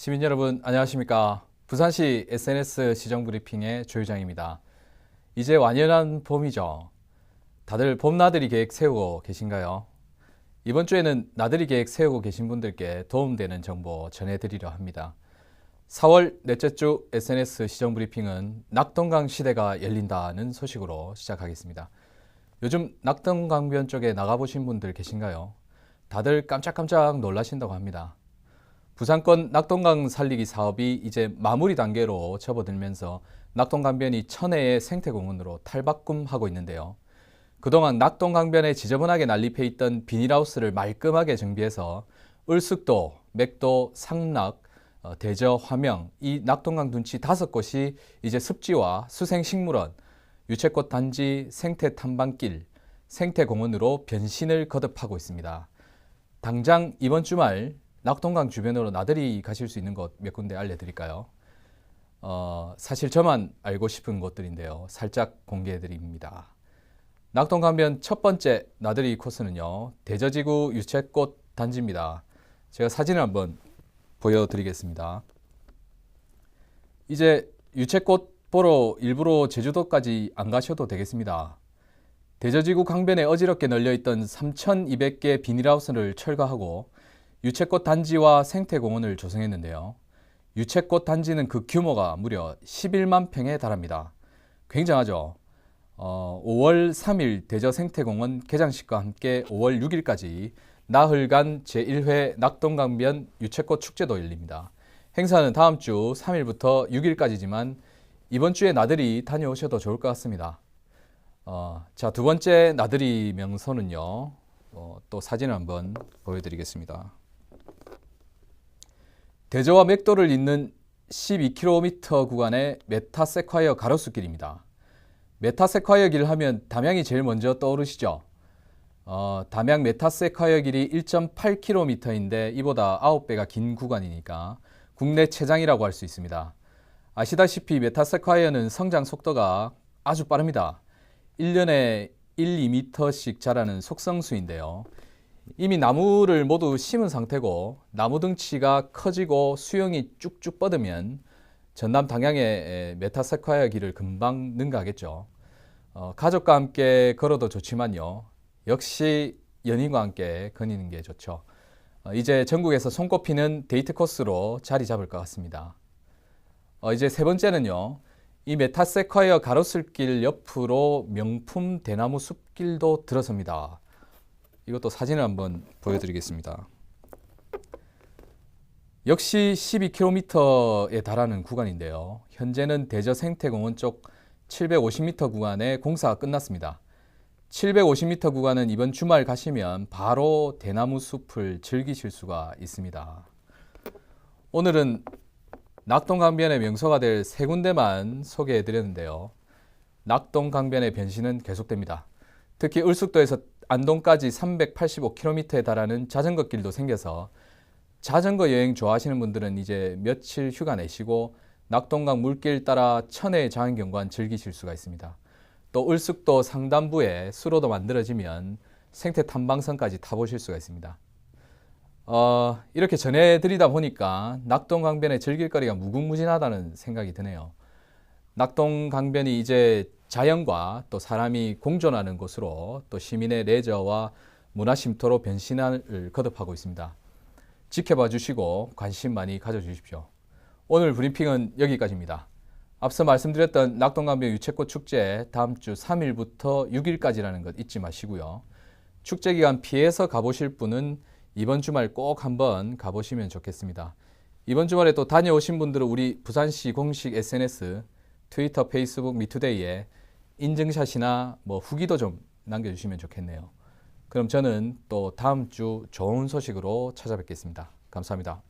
시민 여러분 안녕하십니까? 부산시 SNS 시정 브리핑의 조유장입니다. 이제 완연한 봄이죠. 다들 봄 나들이 계획 세우고 계신가요? 이번 주에는 나들이 계획 세우고 계신 분들께 도움되는 정보 전해드리려 합니다. 4월 넷째 주 SNS 시정 브리핑은 낙동강 시대가 열린다는 소식으로 시작하겠습니다. 요즘 낙동강변 쪽에 나가보신 분들 계신가요? 다들 깜짝깜짝 놀라신다고 합니다. 부산권 낙동강 살리기 사업이 이제 마무리 단계로 접어들면서 낙동강변이 천혜의 생태공원으로 탈바꿈하고 있는데요. 그동안 낙동강변에 지저분하게 난립해 있던 비닐하우스를 말끔하게 정비해서 을숙도, 맥도, 상락, 어, 대저, 화명 이 낙동강 둔치 다섯 곳이 이제 습지와 수생식물원, 유채꽃 단지, 생태 탐방길, 생태공원으로 변신을 거듭하고 있습니다. 당장 이번 주말 낙동강 주변으로 나들이 가실 수 있는 곳 몇 군데 알려드릴까요? 어, 사실 저만 알고 싶은 곳들인데요. 살짝 공개해 드립니다. 낙동강변 첫 번째 나들이 코스는요. 대저지구 유채꽃 단지입니다. 제가 사진을 한번 보여드리겠습니다. 이제 유채꽃 보러 일부러 제주도까지 안 가셔도 되겠습니다. 대저지구 강변에 어지럽게 널려있던 3,200개 비닐하우스를 철거하고 유채꽃 단지와 생태공원을 조성했는데요. 유채꽃 단지는 그 규모가 무려 11만 평에 달합니다. 굉장하죠. 어, 5월 3일 대저 생태공원 개장식과 함께 5월 6일까지 나흘간 제1회 낙동강변 유채꽃 축제도 열립니다. 행사는 다음 주 3일부터 6일까지지만 이번 주에 나들이 다녀오셔도 좋을 것 같습니다. 어, 자, 두 번째 나들이 명소는요. 어, 또 사진을 한번 보여드리겠습니다. 대저와 맥도를 잇는 12km 구간의 메타세콰이어 가로수길입니다. 메타세콰이어 길 하면 담양이 제일 먼저 떠오르시죠? 어, 담양 메타세콰이어 길이 1.8km인데 이보다 9배가 긴 구간이니까 국내 최장이라고 할 수 있습니다. 아시다시피 메타세콰이어는 성장 속도가 아주 빠릅니다. 1년에 1, 2m씩 자라는 속성수인데요. 이미 나무를 모두 심은 상태고 나무 등치가 커지고 수영이 쭉쭉 뻗으면 전남 당양의 메타세콰이어 길을 금방 능가하겠죠. 어, 가족과 함께 걸어도 좋지만요. 역시 연인과 함께 거니는 게 좋죠. 어, 이제 전국에서 손꼽히는 데이트 코스로 자리 잡을 것 같습니다. 어, 이제 세 번째는요. 이 메타세콰이어 가로수길 옆으로 명품 대나무 숲길도 들어섭니다. 이것도 사진을 한번 보여드리겠습니다. 역시 12km에 달하는 구간인데요. 현재는 대저 생태공원 쪽 750m 구간의 공사가 끝났습니다. 750m 구간은 이번 주말 가시면 바로 대나무 숲을 즐기실 수가 있습니다. 오늘은 낙동강변의 명소가 될 세 군데만 소개해 드렸는데요. 낙동강변의 변신은 계속됩니다. 특히 을숙도에서 안동까지 385km에 달하는 자전거 길도 생겨서 자전거 여행 좋아하시는 분들은 이제 며칠 휴가 내시고 낙동강 물길 따라 천혜의 자연경관 즐기실 수가 있습니다. 또 을숙도 상단부에 수로도 만들어지면 생태 탐방선까지 타보실 수가 있습니다. 어, 이렇게 전해드리다 보니까 낙동강변의 즐길거리가 무궁무진하다는 생각이 드네요. 낙동강변이 이제 자연과 또 사람이 공존하는 곳으로 또 시민의 레저와 문화 쉼터로 변신을 거듭하고 있습니다. 지켜봐 주시고 관심 많이 가져 주십시오. 오늘 브리핑은 여기까지입니다. 앞서 말씀드렸던 낙동강변 유채꽃 축제 다음 주 3일부터 6일까지라는 것 잊지 마시고요. 축제 기간 피해서 가보실 분은 이번 주말 꼭 한번 가보시면 좋겠습니다. 이번 주말에 또 다녀오신 분들은 우리 부산시 공식 SNS, 트위터, 페이스북, 미투데이에 인증샷이나 뭐 후기도 좀 남겨주시면 좋겠네요. 그럼 저는 또 다음 주 좋은 소식으로 찾아뵙겠습니다. 감사합니다.